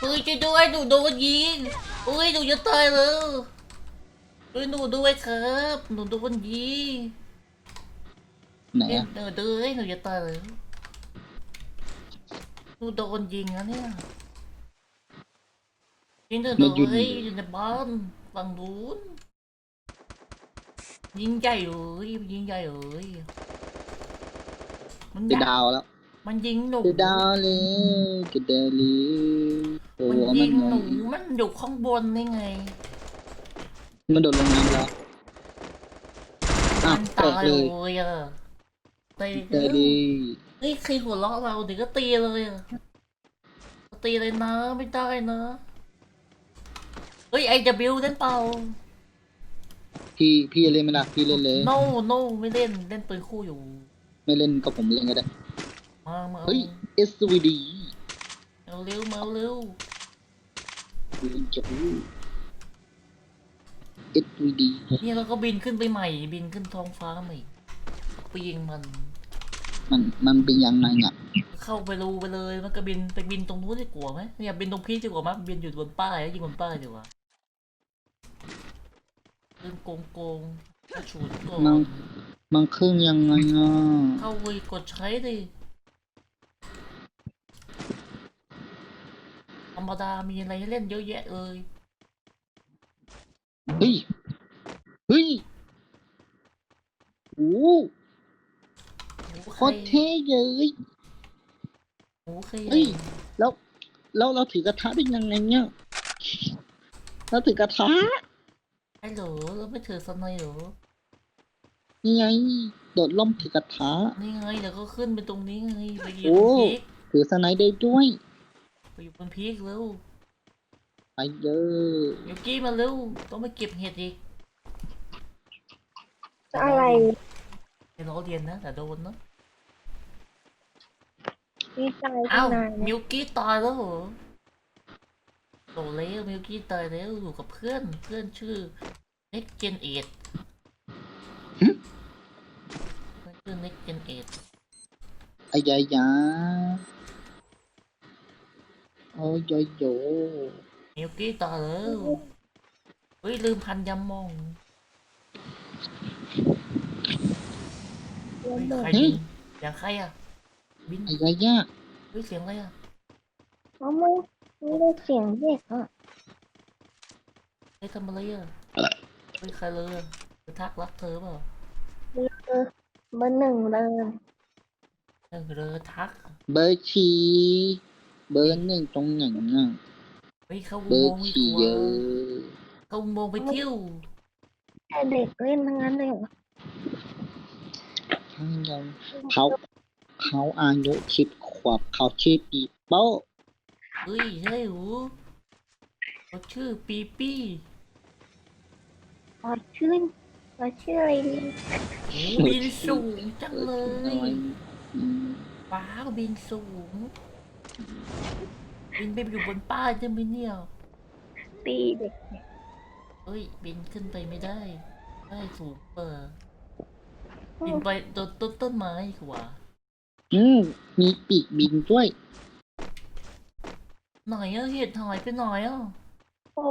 เฮ้ยช่วยด้วยหนูโดนยิงเฮ้ยหนูจะตายแล้วเฮ้ยหนูด้วยครับหนูโดนยิงไหนเฮ้ยอะหนูด้วยหนูจะตายแล้วหนูโดนยิงนะเนี่ยยิงหนูโดนเฮ้ยอยู่ในบ้านฝั่งนู้นยิงใหญ่เลยยิงใหญ่เลยมันจะใหญ่ดาวแล้วมันยิงหนูจะดาวเลยจะดาวเลยโอ้ มันมัยินงไงหนูมันอยู่ข้างบนได้ไง มันโดดลงน้ำแล้วอ้าวมันแตตากยเลเลยยอะตีแตกเลยเฮ้ยใครหัวเราะเราเดี๋ยวก็ตีเลยอะตีเลยนะไม่ได้นะเฮ้ยไอจะบิวเล่นเปล่าพี่พี่เล่นไหมล่ะพี่เล่นเลย no no ไม่เล่นเล่นปืนคู่อยู่ ไม่เล่นก็ผมเล่นก็ได้มามาเอาเฮ้ย SVD เอาเร็วมาเอาเร็วเล่นจะรู้ SVD เนี่ยเราก็บินขึ้นไปใหม่ บินขึ้นท้องฟ้าใหม่ไปยิงมัน มันมันเป็นยังไงอะเข้าไปรูไปเลย มันก็บินไปบินตรงนู้นดีกว่าไหมเนี่ยบินตรงพีชดีกว่ามั้ยบินอยู่บนป้ายแล้วยิงบนป้ายดีกว่าเรื่องโกงโกงกระฉุดก่อมันนมันเครื่องยังไงอะเข้าไปกดใช้ดิ รรมดามีอะไรให้เล่นเยอะแยะเลยเฮ้ยเฮ้ยโอ้หมูโคไข่ตรเท่เลยหมูไข่เฮ้ยแล้วแล้วเราถือกระทะได้ยังไงเนี่ยเราถือกระทะไอ้เหรอเราไม่ถือสไนเหรอนี่ไงโดดล่มถือกระทะนี่ไงเดี๋ยวก็ขึ้นไปตรงนี้ไงไปอยู่โอ้บนพีกถือสไนด์ได้ด้วย ไปอยู่บนพีกเร็วไปเยอะยูกี้มาเร็วต้องไปเก็บเห็ดอีกอะไรไปล้อเรียนนะแต่โดนนะนี่ตายอ้าวตั้งนานมิวกี้ตายแล้วเหรอโตแล้วมิวกี้ตายแล้วอยู่กับเพื่อนเพื่อนชื่อ Next Gen 8เพื่อนชื่อ Next Gen 8อายายา โอ้ยโยโยมิวกี้ตายแล้วเฮ้ย ลืมพันยำมองเริ่เฮ้มยหมดใครบินเสียงใครอะ บินอายายาเฮ้ย เสียงอะไรอะเขาไม่ไม่ได้เสียงเด็กอะเฮ้ยทำอะไรอะเฮ้ยใครเลยอะไปทักรักเธอเปล่าเบอร์เบอร์หนึ่งเลยเออเลยทัก เบอร์ชี เบอร์หนึ่งตรงไหนน่ะเฮ้ยเข้าอุเบอโมร์งค์ดีชีกเยว่าอะเข้าอุโมงค์ไปเที่ยว แต่เด็กเล่นทั้งนั้นเลยเหรอทั้งยังเขาเขาอายุสิบขวบเขาชื่อปีโป้เฮ้ยใช่หูเขาชื่อปีปี้ขอชื่อขอชื่ออะไรดีโอ้บินสูงจังเลน้อยย อืม ป้าก็บินสูง บินไปอยู่บนป้ายใช่ไหมเนี่ยตีเด็กเนี่ยเฮ้ย บินขึ้นไปไม่ได้ได้สูงเปอร์บินไปต้นต้นต้นไม้ดีกว่าอืมมีปีกบินด้วยไหนอะเห็ดหายไปไหนอะโอ้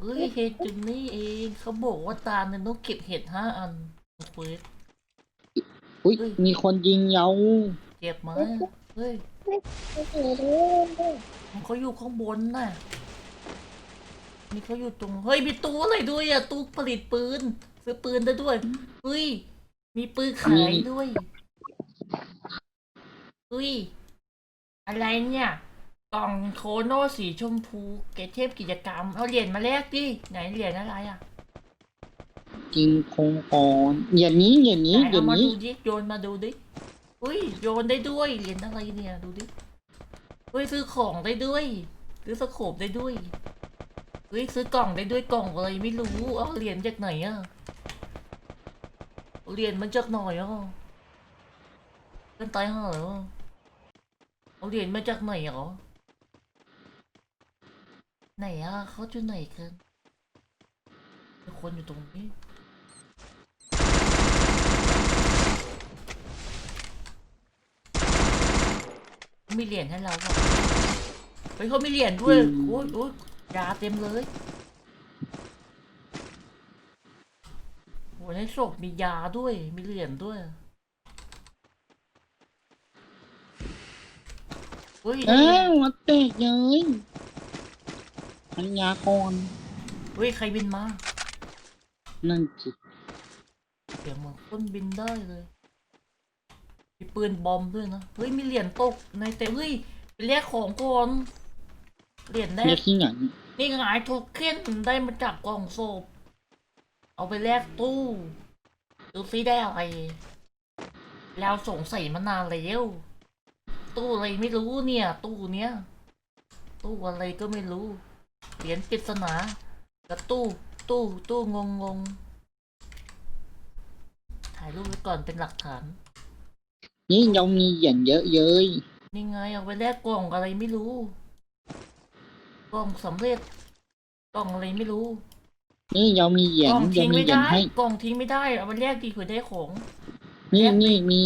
เฮ้ยเห็ดจุดนี้เองเขาบอกว่าตาเนี่ยต้องเก็บเห็ดห้าอันเควสอุ้ยเฮ้ยมีคนยิงเยาเก็บไหมเฮ้ยไม่ถือเล่นด้วยเขาอยู่ข้างบนน่ะนี่เขาอยู่ตรง เฮ้ย มีตู้อะไรด้วยอะ ตู้ผลิตปืน ซื้อปืนได้ด้วย เฮ้ย มีปืนขายด้วย เฮ้ย อะไรเนี่ย กล่องโคโนสีชมพู เกตเทพกิจกรรม เอาเหรียญมาแลกดิ ไหนเหรียญอะไรอะยิงคงก่อน อย่างนี้ อย่างไหนนี้อเอาย่างมานี้ ดูดิ โยนมาดูดิ เฮ้ยโยนได้ด้วยเหรียญอะไรเนี่ยดูดิเฮ้ยซื้อของได้ด้วยซื้อสโคปได้ด้วยเฮ้ยซื้อกล่องได้ด้วยกล่องอะไรไม่รู้เอาเหรียญจากไหนอะเหรียญมันจากไหนอะเป็นตายห่าเหรอเอาเหรียญมาจากไหนเหรอไหนอะเขาอยู่ไหนกันคนอยู่ตรงนี้ มีเหรียญให้เราเปล่าเฮ้ยเขามีเหรียญด้วยอืมโอ้ยโอ้ยยาเต็มเลยโอ้ยในศพมียาด้วย มีเหรียญด้วยเฮ้ยอ้าวมาเตะเย้ยพันยากรเฮ้ยใครบินมา นั่นจิเสียงเหมือนคนบินได้เลย มีปืนบอมด้วยนะ เฮ้ย มีเหรียญตกในแต่เฮ้ยไปแลกของก่อนเหรียญแรเรียกกที่หยังนี่ไงโทเค็นได้มาจากกล่องศพเอาไปแลกตู้ดูซิได้อะไร แล้วสงสัยมานานแล้วตู้อะไรไม่รู้เนี่ย ตู้เนี้ย ตู้อะไรก็ไม่รู้ เหรียญปริศนากับตู้ ตู้ ตู้งงงๆถ่ายรูปไว้ก่อนเป็นหลักฐาน นี่ยังมีเหรียญเยอะเย้ยนี่ไงเอาไปแลกกล่องอะไรไม่รู้ กล่องสำเร็จ กล่องอะไรไม่รู้ นี่ยังมีเหรียกญล่องยัทิ้งงมีไม่เหรียญได้ ให้ กล่องทิ้งไม่ได้ เอาไปแลกดีเผื่อได้ของ นี่นี่มี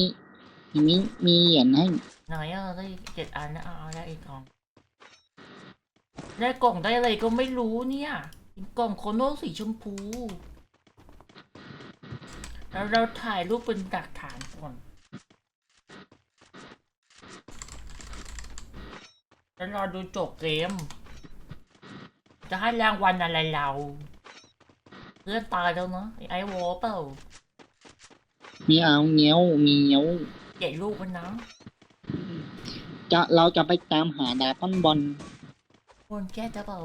มีมีเหรียญให้ไหนอะได้เจ็ดอันนะเอาได้อีกกล่องได้กล่องได้อะไรก็ไม่รู้เนี่ยกล่องโคโน่สีชมพู แล้วเราถ่ายรูปเป็นหลักฐานก่อน แล้วรอดูจบเกม จะให้รางวัลอะไรเราเพื่อนตายแล้วเนาะไอ้ไอวอลเปล่ามีเอาเงี้ยวมีเงี้ยวใหญ่ลูกมันนะจะเราจะไปตามหาดาก้อนบอลคนแก้จะเปล่า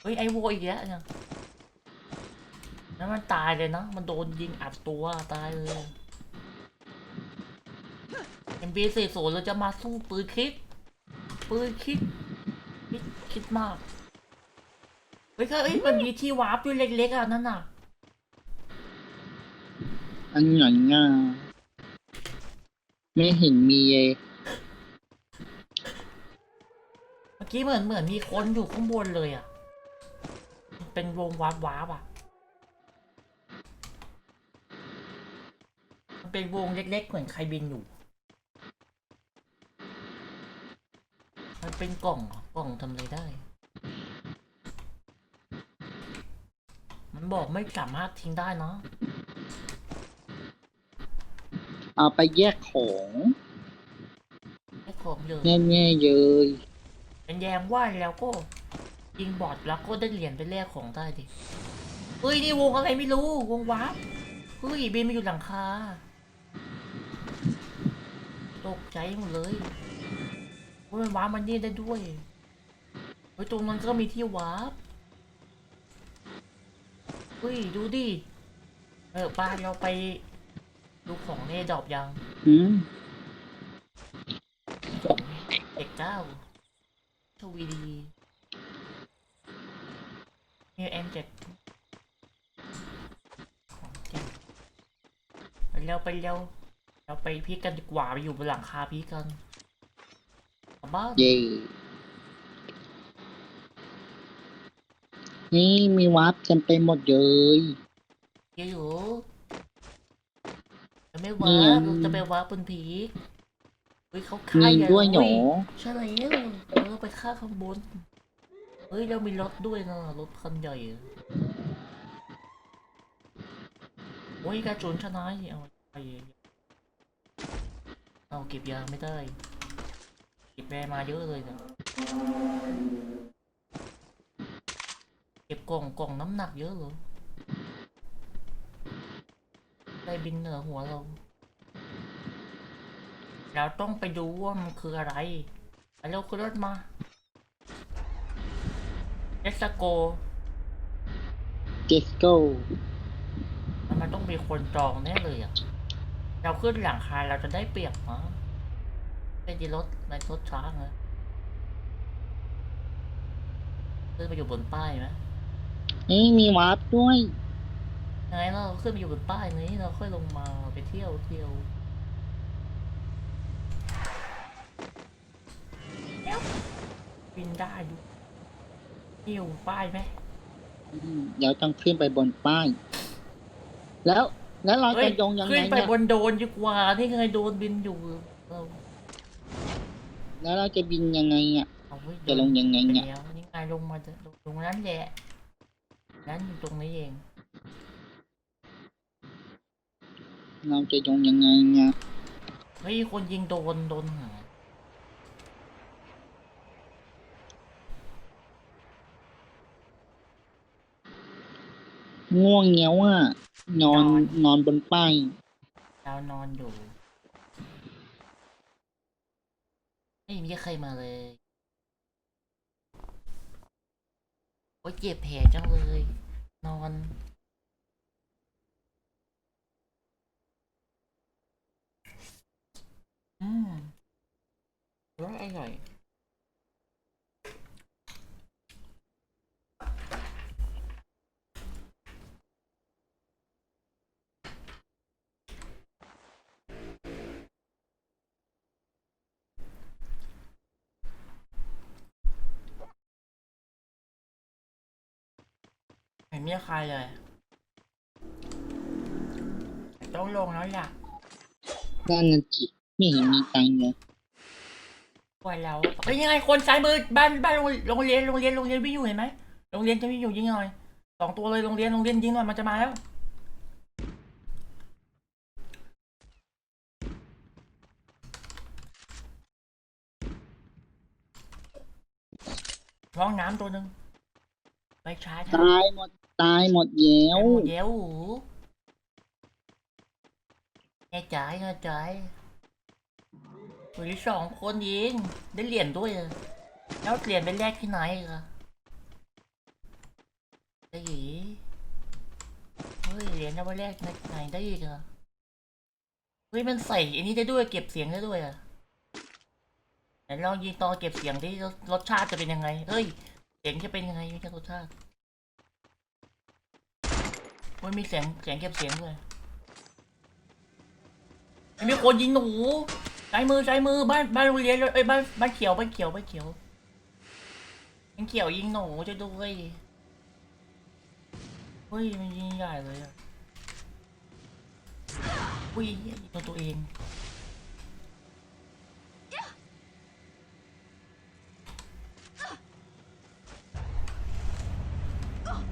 เฮ้ยไอโวอีกแล้วเนี่ยแล้วมันตายเลยนะ มันโดนยิงอัดตัวตายเลย เอ็มบีสี่ศูนย์เราจะมาสู้ปืนคิดปืนคิดคิดคิดมาก เฮ้ยก็เอ้ยมันมีที่วาร์ปด้วยเล็กๆอะนั่นน่ะ อันหย่อนง่าไม่เห็นมีเลยเมื่อกี้เหมือนเหมือนมีคนอยู่ข้างบนเลยอะ เป็นวงวาร์ปวาร์ปอะ มันเป็นวงเล็กๆเหมือนใครบินอยู่ มัน เป็นกล่องเหรอกล่องทำอะไรได้ มันบอกไม่สามารถทิ้งได้เนาะเอาไปแยกของไอ้ของเลยแน่ๆเยยเป็นแยมว่าแล้วก็ยิงบอดแล้วก็ได้เหรียญไปแลกของได้ดิเฮ้ยนี่วงอะไรไม่รู้วงวาร์ปเฮ้ยบินมาอยู่หลังคาตกใจหมดเลย ว่ามันวาร์ปมันนี่ได้ด้วย เฮ้ย ตรงนั้นก็มีที่วาร์ปเฮ้ย ดูดิ เออป้าเราไป ดูของในดอบยังอืมเด็กเก้าทวีดีนิวเอ็มเจ็ดของเจ็ดไปเร็วไปเร็วเราไปพีกกันดีกว่าไปอยู่บนหลังคาพีกกันกลั บบ้าน เย่นี่มีวาร์ปเต็มไปหมดเลย เดี๋ยวอยู่จะไม่ว้าเนี่ย เราจะไปว้าบนพีกเฮ้ยเขาฆ่ามีใหญ่ด้วยหนอเว้ใช่แล้วเออไปฆ่าข้างบน เฮ้ยเรามีรถด้วยนะรถคันใหญ่อะโอ้ยกระโจนชนะเอาไปเอาเก็บยาไม่ได้เก็บแรมาเยอะเลยนะเก็บกล่องกล่องน้ำหนักเยอะเลยได้บินเหนือหัวเรา เราต้องไปดูว่ามันคืออะไรไปเร็วขึ้นรถมาเอสโกเจสโก้มันต้องมีคนจองแน่เลยอะ เราขึ้นหลังคาเราจะได้เปรียบมั้งไอ้ที่รถ ในรถช้างนะขึ้นไปอยู่บนป้ายไหมนี่มีวาร์ปด้วยยังไงเราขึ้นไปอยู่บนป้ายนี้เราค่อยลงมาไปเที่ยวเที่ยวเดี๋ยวบินได้ดูเที่ยวป้ายไหมอืมเดี๋ยวต้องขึ้นไปบนป้าย แล้วแล้วเราเฮ้จะยยงยังขึ้ไงนไปเนี่ยบนโดนดีกว่าที่เคยโดนบินอยู่เรา แล้วเราจะบินยังไงอะ เอาไว้จะลงยังไงเนี่ยเดี๋ยวนี่ไงลงมาจะลงตรงนั้นแหละนั้นอยู่ตรงนี้เองเราจะลงยังไงเนี่ยเฮ้ยคนยิงโดนโดนหาง่วงเงี้ยวอะนอนนอนบนป้ายดาวนอนอยู่ ไม่มีใครมาเลย โอ้ยเจ็บแผลจังเลย นอนอืมร้อยอร่อย ม่มีใครเลย ต้องลงแล้วอยากด้านนันจิไม่เห็นมีตังค์เลยกว่าแล้วเฮ้ยยังไงคนซ้ายมือบ้านบ้านโรงโรงเรียนโรงเรียนโรงเรียนวิ่งอยู่เห็นไหมโรงเรียนจะวิ่งอยู่ยิงหน่อยสองตัวเลยโรงเรียนโรงเรียนยิงหน่อยมันจะมาแล้วร้องน้ำตัวหนึ่งไปชาร์จตายหมด ตายหมดแล้ว เดี๋ยวหูแน่ใจแน่ใจหรือสองคนยิงได้เหรียญด้วยเหรอแล้วเหรียญไปแลกที่ไหนกันได้หยีเฮ้ยเหรียญเอาไปแลกไหนได้อีกเหรอเฮ้ยมันใส่อันนี้ได้ด้วยเก็บเสียงได้ด้วยอะไหนลองยิงตอนเก็บเสียงที่รสชาติจะเป็นยังไงเฮ้ยเสียงจะเป็นยังไงม่ใช่รสชาติ มันมีเสียงเสียงเก็บเสียงด้วยมันมีคนยิงหนูใช้มือใช้มือบ้านบ้านโรงเรียนเอ้ยบ้านบ้านเขียวบ้านเขียวบ้านเขียวบ้านเขียวยิงหนูจะด้วยเฮ้ยมันยิงใหญ่เลยอะอุ้ยยิงตัวตัวเอง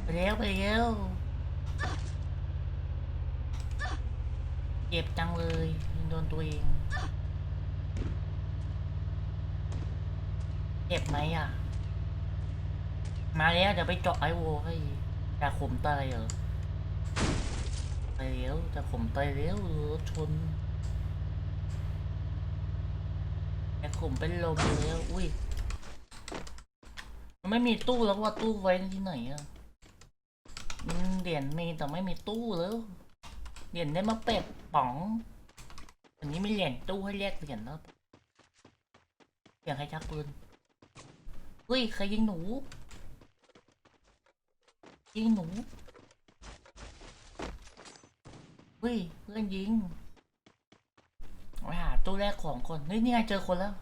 ไปแล้วไปแล้ว เจ็บจังเลยยิงโดนตัวเอง เจ็บไหมอะ มาแล้วเดี๋ยวไปเจาะไอโวให้จะข่มตายเหรอไปแล้วจะข่มตายแล้วรถชนจะข่มเป็นลมแล้ว อุ้ย มันไม่มีตู้แล้วว่าตู้ไว้ที่ไหนอะเหรียญมีแต่ไม่มีตู้แล้ว เหรียญได้มาเป็ดป๋องอันนี้ไม่เหรียญตู้ให้แลกเหรียญแล้วเสียงใครชักปืนเฮ้ยใครยิงหนู ยิงหนูเฮ้ยเพื่อนยิงไปหาตู้แรกของก่อนเฮ้ยนี่ไงเจอคนแล้ว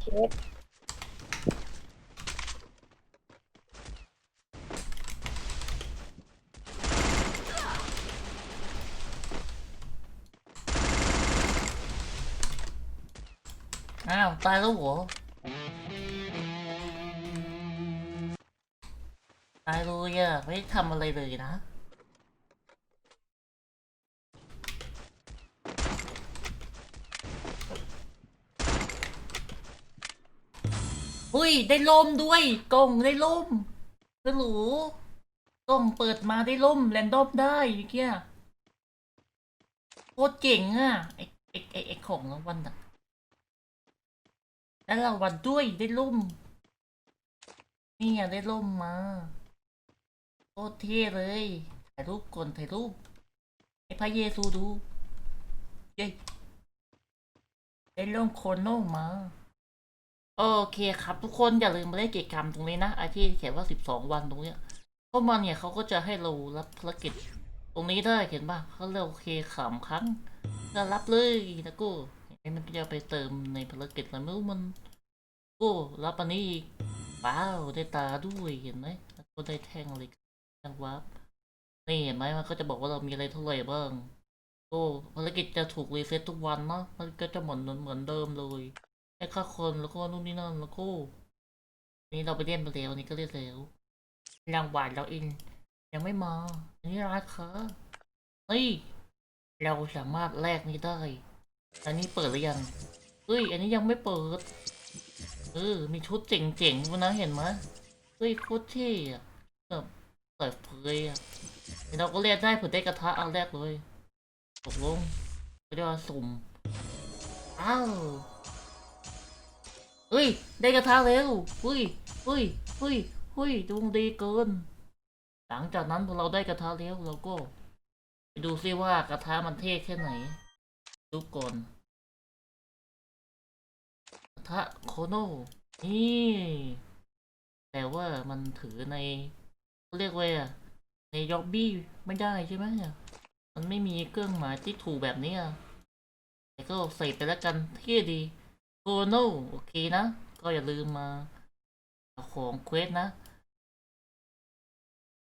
เช็ค อ้าว ตายแล้วเหรอตายเลยอะไม่ได้ทำอะไรเลยนะ ย ได้ล่มด้วย กล่องได้ล่มสรูกล่องเปิดมาได้ล่มแรนดอมได้เมื่อกี้โคตรเจ๋งอะไอไอไอไอของรางวัลอะได้รางวัลด้วยได้ล่มนี่ไงได้ล่มมาโคตรเท่เลยถ่ายรูปก่อนถ่ายรูปให้พระเยซูดูเย้ได้ล่มโคโนมา โอเคครับทุกคนอย่าลืมมาเล่นกิจกรรมตรงนี้นะไอที่เขียนว่าสิบสองวันตรงเนี้ยเข้ามาเนี่ยเขาก็จะให้เรารับภารกิจตรงนี้ได้เห็นป่ะเขาเรียกโอเคขามครั้งก็รับเลยนะกูไอ้มันก็จะไปเติมในภารกิจอะไรไม่รู้มันโอ้รับอันนี้อีกว้าวได้ตาด้วยเห็นไหมแล้วก็ได้แท่งอะไรแท่งวับนี่เห็นไหมมันก็จะบอกว่าเรามีอะไรเท่าไหร่บ้างโอ้ภารกิจจะถูกรีเซ็ตทุกวันเนาะมันก็จะเหมือนเหมือนเดิมเลย แค่ค่าคนแล้วก็นู่นนี่นั่นแล้วก็นี่เราไปเล่นไปแล้วนี่ก็เล่นแล้วรางวัลเราอิน ยังไม่มาอันนี้ร้านค้าเฮ้ยเราสามารถแลกนี้ได้ อันนี้เปิดหรือยังเฮ้ย อันนี้ยังไม่เปิด เออ มีชุดเจ๋งๆด้วยนะเห็นไหมเฮ้ยโคตรเท่อะแบบเปิดเผยอะเราก็เรียกได้ผลได้กระทะเอาแรกเลยตกลงก็เรียกว่าสุ่มอ้าว ฮ้ย ได้กระทะแล้วเฮ้ยเฮ้ยเฮ้ยเฮ้ยดวงดีเกิน หลังจากนั้นพอเราได้กระทะแล้วเราก็ ไปดูซิว่ากระทะมันเท่แค่ไหน ดูก่อนกระทะโคโนนี่แต่ว่ามันถือในเรียกว่าในยอบบี้ไม่ได้ใช่ไหมอะมันไม่มีเครื่องหมายที่ถูกแบบนี้อะแต่ก็ใส่ไปแล้วกันเท่ดี โคโนโอเคนะ ก็อย่าลืมมาเอาของเควสนะ